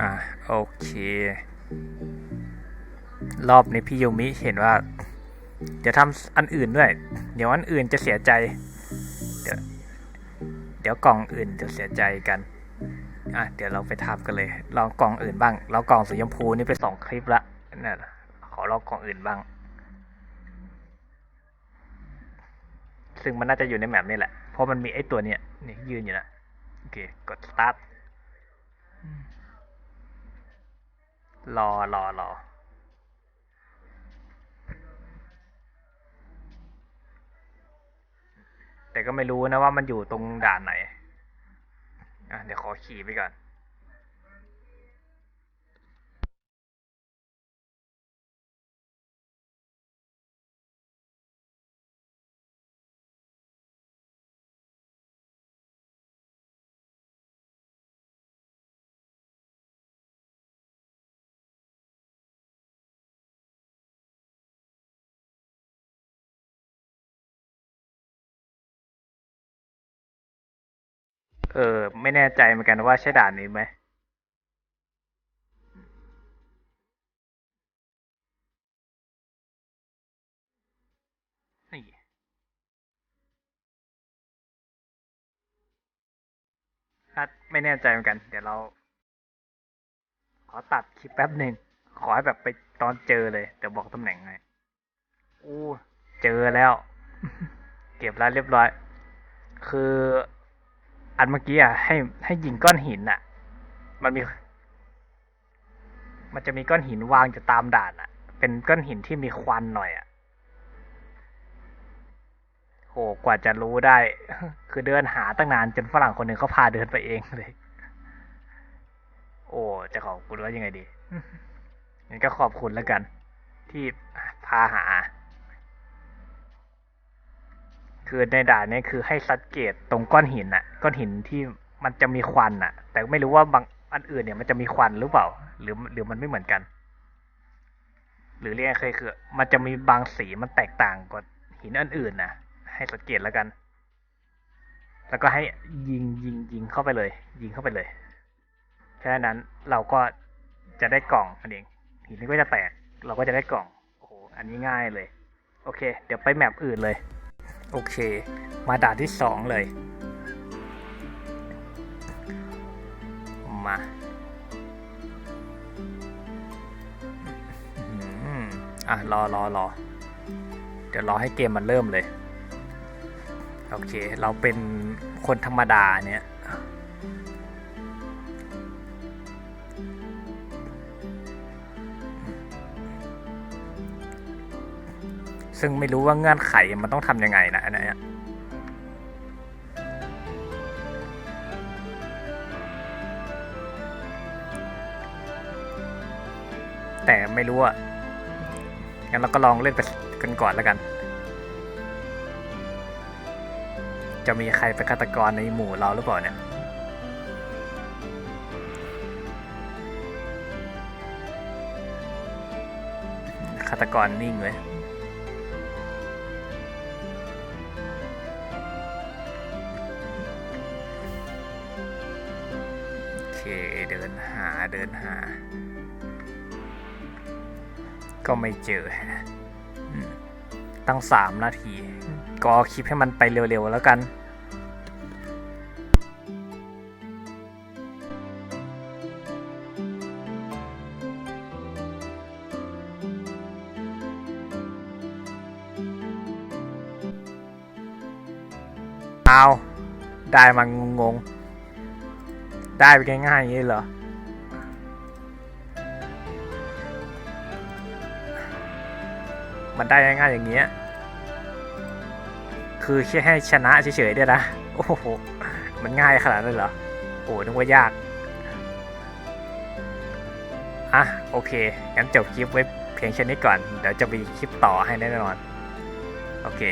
อะโอเค รอบนี้พี่ยูมิเห็นว่า เดี๋ยวทำอันอื่นด้วย เดี๋ยวอันอื่นจะเสียใจ เดี๋ยวเดี๋ยวกล่องอื่นจะเสียใจกันอะเดี๋ยวเราไปทำกันเลยลองกล่องอื่นบ้างเรากล่องสีชมพูนี่ไปสองคลิปละนั่นน่ะขอลองกล่องอื่นบ้าง ซึ่งมันน่าจะอยู่ในแมปนี่แหละเพราะมันมีไอ้ตัวเนี้ยนี่ยืนอยู่นะโอเคกด start รอรอรอแต่ก็ไม่รู้นะว่ามันอยู่ตรงด่านไหน อะ เดี๋ยวขอขี่ไปก่อน เออ ไม่แน่ใจเหมือนกันว่าใช่ด่านนี้ไหมนี่ถ้าไม่แน่ใจเหมือนกัน เดี๋ยวเรา ขอตัดคลิปแป๊บหนึ่ง ขอให้แบบไปตอนเจอเลย เดี๋ยวบอกตำแหน่งให้อู้เจอแล้ว เก็บแล้วเรียบร้อย คือ อันเมื่อกี้อะให้ให้ยิงก้อนหินอะ มันมี มันจะมีก้อนหินวางอยู่ตามด่านอะ เป็นก้อนหินที่มีควันหน่อยอะโหกว่าจะรู้ได้ คือเดินหาตั้งนานจนฝรั่งคนหนึ่งเขาพาเดินไปเองเลย โอ้จะขอบคุณว่ายังไงดีงั้นก็ขอบคุณแล้วกัน ที่พาหา คือในด่านนี้คือให้สังเกตตรงก้อนหินน่ะก้อนหินที่มันจะมีควันน่ะแต่ไม่รู้ว่าบางอันอื่นเนี่ยมันจะมีควันหรือเปล่า หรือหรือมันไม่เหมือนกัน หรือเรียกเคยคือ มันจะมีบางสีมันแตกต่างกว่าหินอันอื่นนะให้สังเกตแล้วกัน แล้วก็ให้ยิงยิงยิงเข้าไปเลย ยิงเข้าไปเลยแค่นั้นเราก็จะได้กล่องอันเองหินนี้ก็จะแตก เราก็จะได้กล่องโอ้โหอันนี้ง่ายเลย โอเค เดี๋ยวไปแมปอื่นเลย โอเค มาด่านที่สองเลย มาอะ รอรอรอเดี๋ยวรอให้เกมมันเริ่มเลย โอเค เราเป็นคนธรรมดาเนี่ย ซึ่งไม่รู้ว่าเงื่อนไขมันต้องทำยังไงนะอันนี้แต่ไม่รู้อะงั้นเราก็ลองเล่นไปกันก่อนแล้วกัน จะมีใครเป็นฆาตกรในหมู่เราหรือเปล่าเนี่ยฆาตกรนิ่งเลย เคเดินหาเดินหา ก็ไม่เจอตั้งสามนาที ก็คลิปให้มันไปเร็ว ๆ แล้วกันเอาได้มางงๆ ได้ไปง่ายๆอย่างนี้เหรอ มันได้ง่ายๆอย่างเงี้ย คือแค่ให้ชนะเฉยๆเนี่ยนะ โอ้โห มันง่ายขนาดนั้นเหรอ โอ้นึกว่ายาก อะ โอเค งั้นจบคลิปไว้เพียงแค่นี้ก่อน เดี๋ยวจะมีคลิปต่อให้แน่นอน โอเค